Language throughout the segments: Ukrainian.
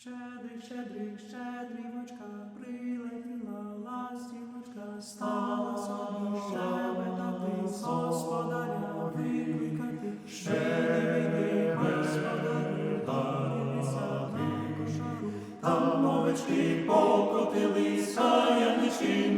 Щедрик, щедрих, щедрівочка, прилетіла ластівочка, стала собі щебетати, господаря викликати. Щедрий господарю, дивися на кошару. Там овечки покотилися, ягнички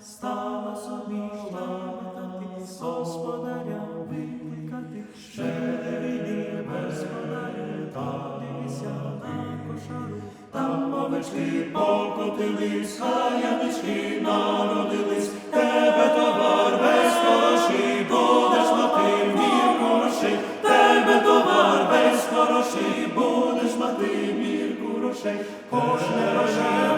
стала собі щебетати, господаря викликати, щедрий там овечки покотились, хаянички народились, тебе товар весь хороший, будеш мати мір грошей, тебе товар весь хороший, будеш мати мір грошей, кожне грошей,